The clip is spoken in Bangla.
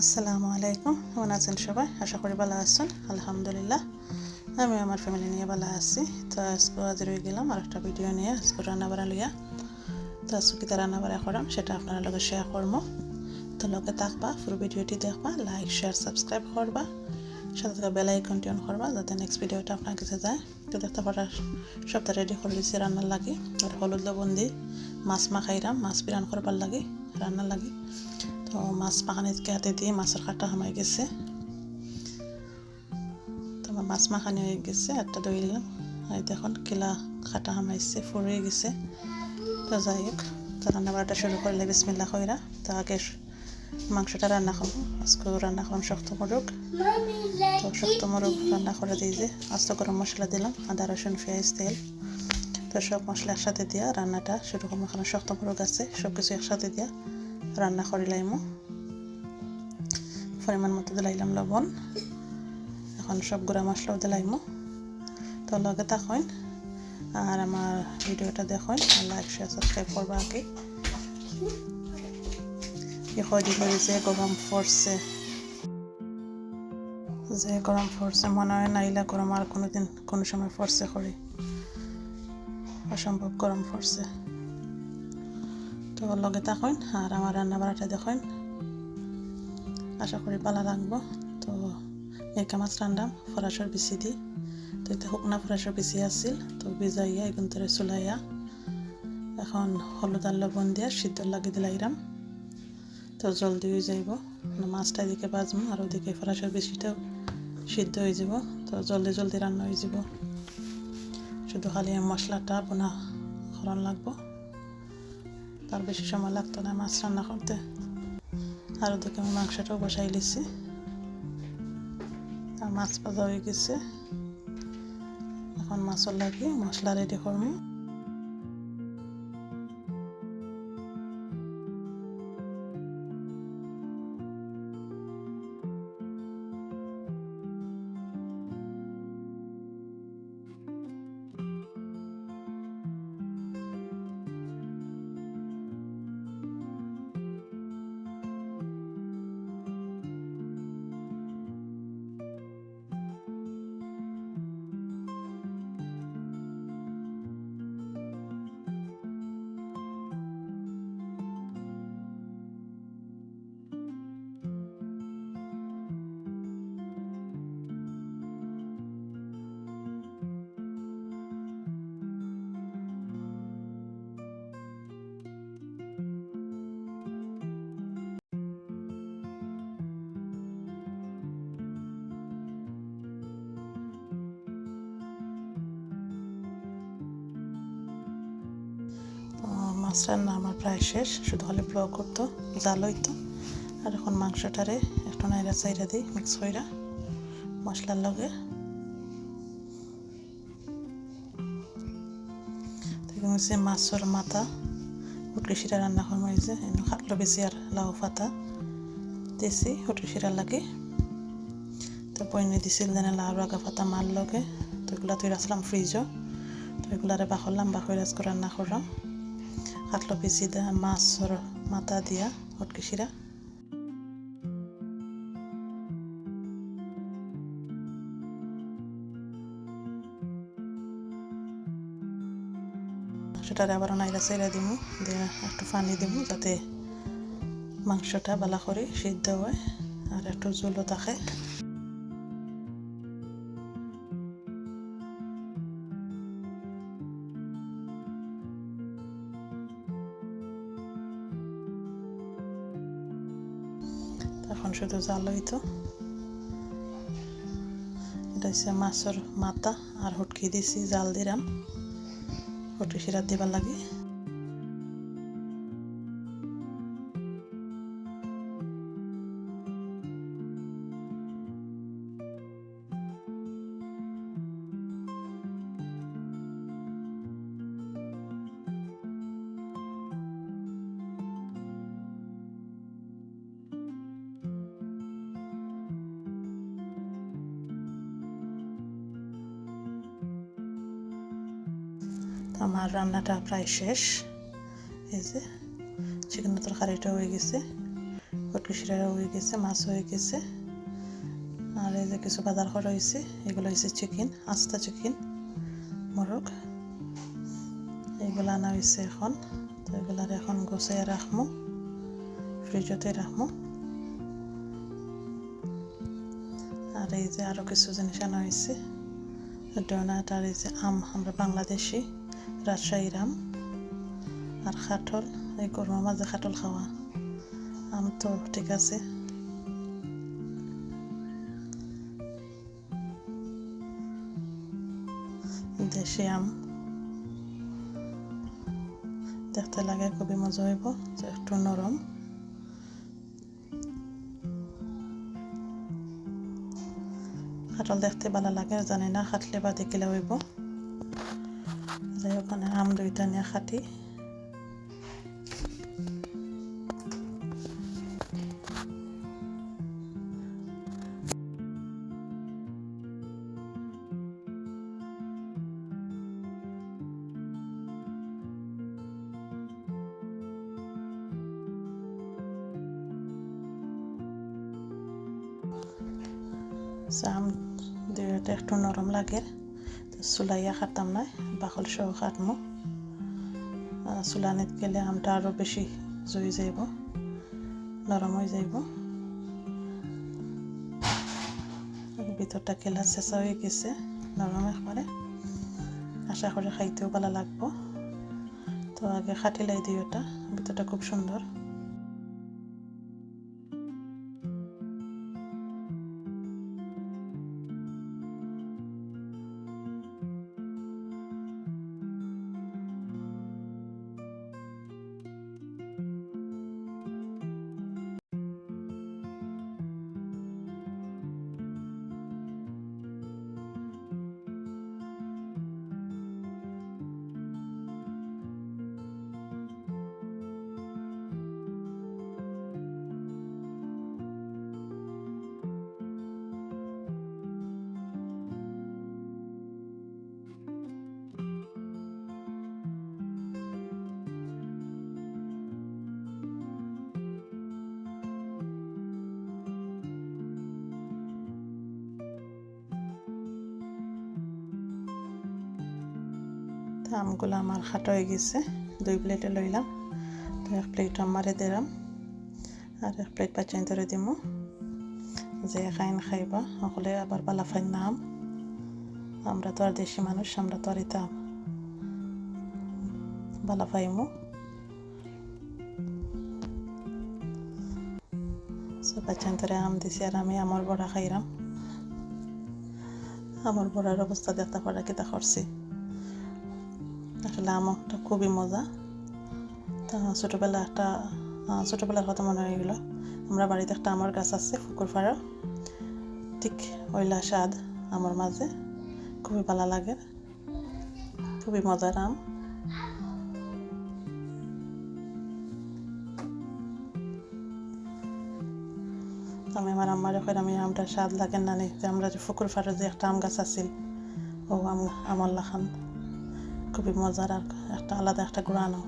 আসসালামু আলাইকুম। কেমন আছেন সবাই? আশা করি ভালো আছেন। আলহামদুলিল্লাহ, আমি আমার ফ্যামিলি নিয়ে ভালো আছি। তো আজকে হাজির হয়ে গেলাম আর একটা ভিডিও নিয়ে। আজকে রান্না বাড়া লইয়া। তো আজকে কিতা রান্না বাড়া করাম সেটা আপনার লগে শেয়ার করব তো লগে থাকবা, পুরো ভিডিওটি দেখবা লাইক শেয়ার সাবস্ক্রাইব করবা, সাথে সাথে বেল আইকনটি অন করবা, যাতে নেক্সট ভিডিওটা আপনার কাছে যায়। তো দেখতে পারা, সবটা রেডি করে দিয়েছি রান্নার লাগে। আর হলুদ লবণ দিয়ে মাছ মাখাইরাম, মাছ বিরান করবার লাগে, রান্নার লাগে। তো মাছ মাখানিকে হাতে দিয়ে মাছের কাটা হামাই গেছে। তো আমার মাছ মাখানি হয়ে গেছে একটা দই নিলাম। আর দেখুন, কিলা কাটা হামাইছে, ফুরিয়ে গেছে। তো যাই হোক, তো রান্না বাড়াটা শুরু করলে বিসমিল্লা কইরা। তো আগে মাংসটা রান্না করব। আজকে রান্না করলাম শক্ত মোরগ। তো শক্ত মোরগ রান্না করে দিয়ে যে, আস্ত গরম মশলা দিলাম, আদা, রসুন, পেঁয়াজ, তেল। তো সব মশলা একসাথে দিয়া রান্নাটা শুরু করব এখানে শক্ত মোরগ আছে সব কিছু একসাথে দিয়া। রান্না করিলাইমো পরিমাণ মতো দিলাইলাম লবণ। এখন সব গুঁড়া মশলাও দিলাইমো তো লগে থাকুন। আর আমার ভিডিওটা দেখুন আর লাইক শেয়ার সাবস্ক্রাইব করবা আগে। কয়দিন ধরে যে গরম পড়ছে। যে গরম পড়ছে, মনে হয় না ইলা গরম আর কোনোদিন কোনো সময় পড়ছে করে। অসম্ভব গরম পড়ছে। তো লগে থাকুন আর আমার রান্না বাড়াটা দেখুন। আশা করি পালা লাগবো। তো মেকা মাছ রান্নাম, ফরাসর বিচি দি তো এটা শুকনা ফরাসর বিচি আছিল তো ভিজাইয়া এগুন ধরে চুলাইয়া। এখন হলুদ আর লবণ দিয়া সিদ্ধ লাগি দিলাইরাম তো জলদি হয়ে যাইব। মাছটা এদিকে বাজবো আর ওদিকে ফরাসর বেশিটাও সিদ্ধ হয়ে যাব তো জলদি জলদি রান্না হয়ে যাব শুধু খালি মশলাটা বোনা খরণ লাগবো। তার বেশি সময় লাগতো না, মাছ রান্না করতে। আর ওদিকে আমি মাংসটাও বসাই লিছি আর মাছ ভাজা হয়ে গেছে। এখন মাছও লাগি, মশলা রেডি করব। মাছ রান্না আমার প্রায় শেষ। শুধু হলে ব্লগ করতো, জাল হইতো। আর এখন মাংসটারে একটু নাইরা চাইরা দিই মিক্স কইরা, মশলার লগে। হচ্ছে মাছের মাথা, উটকি শিরা রান্না করব যে এনে খাটলো বেশি আর লাউ পাতা। দিছি উটকি শিরা লাগে। তো বইনে দিছিল যেনে লাউ রাগা পাতা মার লগে। তো এগুলা তুই রাখলাম ফ্রিজও তো এগুলারে বাখলাম বাখর আজকে রান্না করলাম। কাটলো পিসি দা মাছর মাথা দিয়া উটকি শিরা সেটারে আবার নাইরা চেরা দিমু, দিয়ে একটু পানি দিমু, যাতে মাংসটা বালা করে সিদ্ধ হয় আর একটু জলও থাকে এখন শুধু জাল হইত এটা হচ্ছে মাছের মাথা, আর হুটকি দিছি, জাল দিলাম। হুটকি সিরাত দিবার লাগে। আমার রান্নাটা প্রায় শেষ। এই যে চিকেনের তরকারিটা হয়ে গেছে পটকি শিরা হয়ে গেছে মাছ হয়ে গেছে। আর এই যে কিছু বাজার করা হয়েছে, এগুলো হয়েছে চিকেন, আস্তা চিকেন, মোরগ। এগুলো আনা হয়েছে এখন। তো এগুলার এখন গোছাইয়া রাখব ফ্রিজতে রাখব আর এই যে আরও কিছু জিনিস আনা হয়েছে, ডোনাট আর এই যে আম, আমরা বাংলাদেশি। রাজশাহীর আম আর খাটল, এই গরমের মাঝে খাটল খাওয়া। আম তো ঠিক আছে। দেশি আম। দেখতে লাগে, খুবই মজা হইব একটু নরম। কাটল দেখতে ভালো লাগে, জানি না, খাটলে বা দেখিলে হইব। মানে আম দুইটা নিয়ে খাটি। আম দুইটা একটু নরম লাগে। তো চুলাইয়া খাতাম না, বাকল সহ খাটমো। চুলানিত গেলে আমটা আরও বেশি জুই যাইব, নরম হয়ে যাইব। ভিতরটা কেলা চেঁচা হয়ে গেছে, নরম একবারে। আশা করি খাইতেও ভালো লাগবো। তো আগে খাটিলাই দিই ওটা ভিতরটা খুব সুন্দর। আমগুলো আমার খাটো হয়ে গেছে। দুই প্লেটে লইলাম। তো এক প্লেট আমারে দিলাম। আর এক প্লেট বাচ্চাই ধরে দিম। যে খাইন খাইবা সকলে আবার বালা ফাইন নাম আমরা তো আর দেশি মানুষ, আমরা তো আর এটা বালা ফাইমু বাচ্চান ধরে আম দিছি আর আমি আমার বড়া খাইলাম আমার বড়ার অবস্থা দেখতে পারা কিতা করছি। আসলে আমটা খুবই মজা। তা ছোটোবেলা একটা ছোটোবেলার কথা মনে হয়ে গেলো। আমরা বাড়িতে একটা আমার গাছ আছে পুকুর পাড়া ঠিক ওইলা স্বাদ আমার মাঝে। খুবই ভালো লাগে। খুবই মজার আম। আমি আমার আম্মার এখন আমি আমটা স্বাদ লাগে না নি। যে আমরা যে পুকুর পাড়ে যে একটা আম গাছ আছিল, ও আম আমার লাখান খুবই মজার আর একটা আলাদা একটা গুড়ানো